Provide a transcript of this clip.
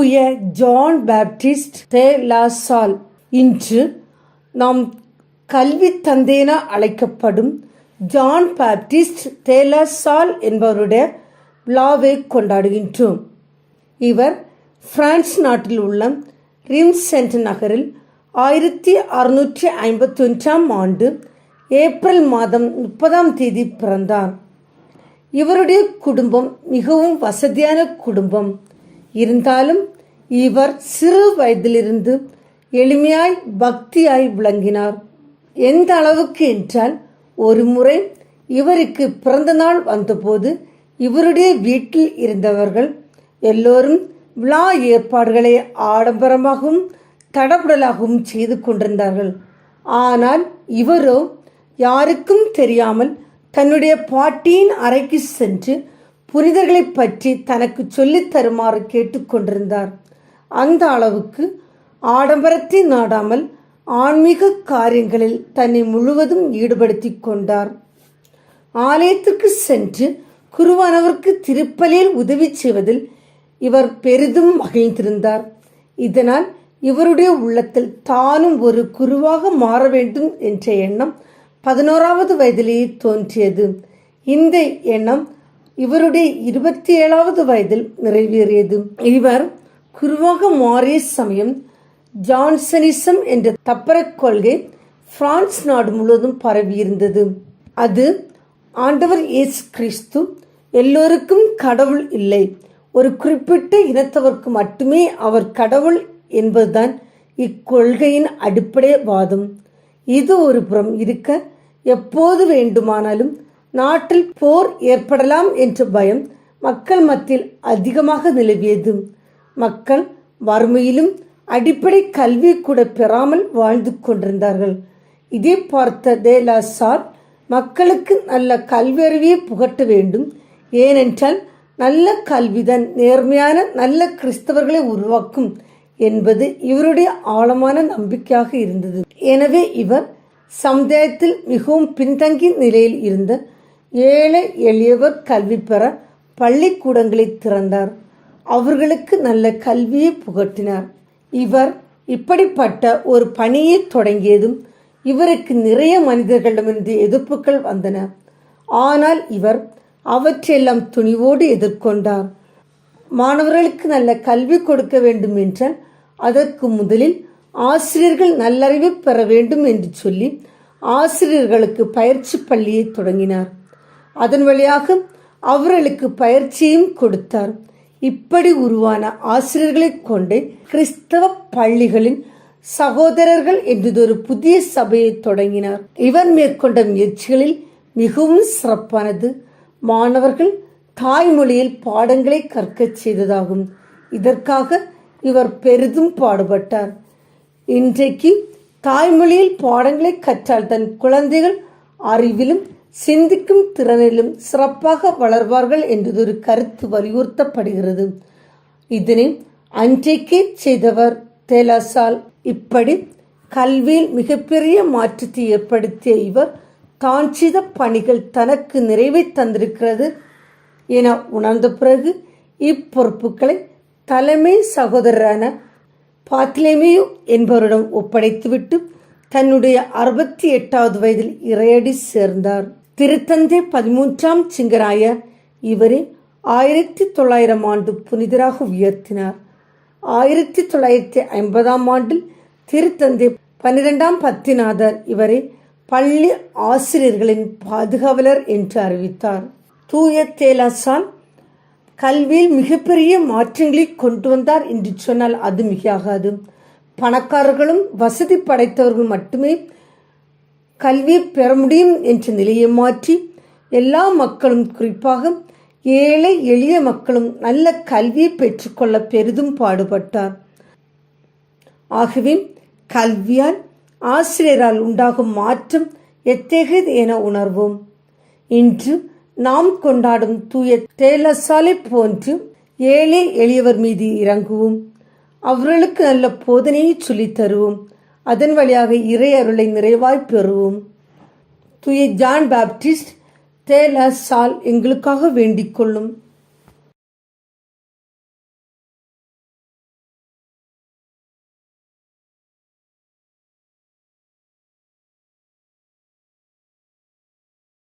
தூய John Baptist தே லாசால் இன்று நாம் கல்வி தந்தையென அழைக்கப்படும் ஜான் பேப்டிஸ்ட் தேலசால் என்பவருடைய விழாவை கொண்டாடுகின்றோம். இவர் பிரான்ஸ் நாட்டில் உள்ள ரிம்சென்ட் நகரில் ஆயிரத்தி அறுநூற்றி ஐம்பத்தி ஒன்றாம் ஆண்டு ஏப்ரல் மாதம் முப்பதாம் தேதி பிறந்தார். இவருடைய குடும்பம் மிகவும் வசதியான குடும்பம். இருந்தாலும் இவர் சிறு வயதிலிருந்து எளிமையாய் பக்தியாய் விளங்கினார். எந்த அளவுக்கு என்றால் ஒரு முறை இவருக்கு பிறந்த நாள் வந்தபோது இவருடைய வீட்டில் இருந்தவர்கள் எல்லோரும் விழா ஏற்பாடுகளை ஆடம்பரமாகவும் தடபுடலாகவும் செய்து கொண்டிருந்தார்கள். ஆனால் இவரோ யாருக்கும் தெரியாமல் தன்னுடைய பாட்டியின் அறைக்கு சென்று புனிதர்களை பற்றி தனக்கு சொல்லித் தருமாறு கேட்டுக்கொண்டிருந்தார் அந்த அளவுக்கு ஆடம்பரத்தை நாடாமல் ஆன்மீக காரியங்களில் தன்னை முழுவதும் ஈடுபடுத்தி கொண்டார். ஆலயத்திற்கு சென்று குருவானவருக்கு திருப்பலியில் உதவி செய்வதில் இவர் பெரிதும் மகிழ்ந்திருந்தார். இதனால் இவருடைய உள்ளத்தில் தானும் ஒரு குருவாக மாற வேண்டும் என்ற எண்ணம் பதினோராவது வயதிலேயே தோன்றியது. இந்த எண்ணம் இவருடைய இருபத்தி ஏழாவது வயதில் நிறைவேறியது. இவர் குருவாக மாறிய சமயம் ஜான்சனிசம் என்ற தப்பரக் கொள்கை பிரான்ஸ் நாடு முழுவதும் பரவியிருந்தது. அது ஆண்டவர் இயேசு கிறிஸ்து எல்லோருக்கும் கடவுள் இல்லை. ஒரு குறிப்பிட்ட இனத்தவருக்கு மட்டுமே அவர் கடவுள் என்பதுதான் இக்கொள்கையின் அடிப்படை வாதம் இது ஒரு புறம் இருக்க எப்போது வேண்டுமானாலும் நாட்டில் போர் ஏற்படலாம் என்ற பயம் மக்கள் மத்தியில் அதிகமாக நிலவியது. மக்கள் வறுமையிலும் அடிப்படை கல்வி கூட பெறாமல் வாழ்ந்து கொண்டிருந்தார்கள். இதை பார்த்த தேலா சார் மக்களுக்கு நல்ல கல்வியறிவியை புகட்ட வேண்டும். ஏனென்றால் நல்ல கல்விதான் நேர்மையான நல்ல கிறிஸ்தவர்களை உருவாக்கும் என்பது இவருடைய ஆழமான நம்பிக்கையாக இருந்தது. எனவே இவர் சமுதாயத்தில் மிகவும் பின்தங்கிய நிலையில் இருந்த ஏழை எளியவர் கல்வி பெற பள்ளிக்கூடங்களை திறந்தார். அவர்களுக்கு நல்ல கல்வியை புகட்டினார். இவர் இப்படிப்பட்ட ஒரு பணியை தொடங்கியதும் இவருக்கு நிறைய மனிதர்களிடமிருந்து எதிர்ப்புகள் வந்தன. ஆனால் இவர் அவற்றையெல்லாம் துணிவோடு எதிர்கொண்டார். மாணவர்களுக்கு நல்ல கல்வி கொடுக்க வேண்டும் என்றால் அதற்கு முதலில் ஆசிரியர்கள் நல்லறிவு பெற வேண்டும் என்று சொல்லி ஆசிரியர்களுக்கு பயிற்சி பள்ளியை தொடங்கினார். அதன் வழியாக அவர்களுக்கு பயிற்சியும் கொடுத்தார். இப்படி உருவான ஆசிரியர்களை கொண்டு கிறிஸ்தவ பள்ளிகளின் சகோதரர்கள் என்றதொரு புதிய சபையை தொடங்கினார். இவர் மேற்கொண்ட முயற்சிகளில் மிகவும் சிறப்பானது. மாணவர்கள் தாய்மொழியில் பாடங்களை கற்கச் செய்ததாகும். இதற்காக இவர் பெரிதும் பாடுபட்டார். இன்றைக்கு தாய்மொழியில் பாடங்களை கற்றால் தன் குழந்தைகள் அறிவிலும் சிந்திக்கும் திறனிலும் சிறப்பாக வளர்வார்கள் என்றதொரு கருத்து வலியுறுத்தப்படுகிறது. இதனை அன்றைக்கே செய்தவர் தேலாசால். இப்படி கல்வியில் மிகப்பெரிய மாற்றத்தை ஏற்படுத்திய இவர் தான் செய்த பணிகள் தனக்கு நிறைவை தந்திருக்கிறது என உணர்ந்த பிறகு இப்பொறுப்புகளை தலைமை சகோதரரான பாத்திலேமியு என்பவரிடம் ஒப்படைத்துவிட்டு தன்னுடைய அறுபத்தி எட்டாவது வயதில் இறையடி சேர்ந்தார். திருத்தந்தை பதிமூன்றாம் சிங்கராய இவரை ஆயிரத்தி தொள்ளாயிரம் ஆண்டு புனிதராக உயர்த்தினார். ஆயிரத்தி தொள்ளாயிரத்தி ஐம்பதாம் ஆண்டில் திருத்தந்தை பன்னிரெண்டாம் பத்திநாதர் இவரை பள்ளி ஆசிரியர்களின் பாதுகாவலர் என்று அறிவித்தார். தூய தேலாசால் கல்வியில் மிகப்பெரிய மாற்றங்களை கொண்டு வந்தார் என்று சொன்னால் அது மிகாகாது பணக்காரர்களும் வசதி படைத்தவர்கள் மட்டுமே கல்வி பெற முடியும் என்ற நிலையை மாற்றி எல்லா மக்களும் குறிப்பாக ஏழை எளிய மக்களும் நல்ல கல்வியை பெற்றுக்கொள்ள பெரிதும் பாடுபட்டார். ஆகவே கல்வியால் ஆசிரியரால் உண்டாகும் மாற்றம் எத்தகையது என உணர்வோம். இன்று நாம் கொண்டாடும் தூய தேலசாலை போன்று ஏழை எளியவர் மீது இறங்குவோம். அவர்களுக்கு நல்ல போதனையை சொல்லித் தருவோம். அதன் வழியாக இறை அருளை நிறைவாய் பெறுவோம். தூய ஜான் பாப்டிஸ்ட் தேலசால் எங்களுக்காக வேண்டிக் கொள்ளும்.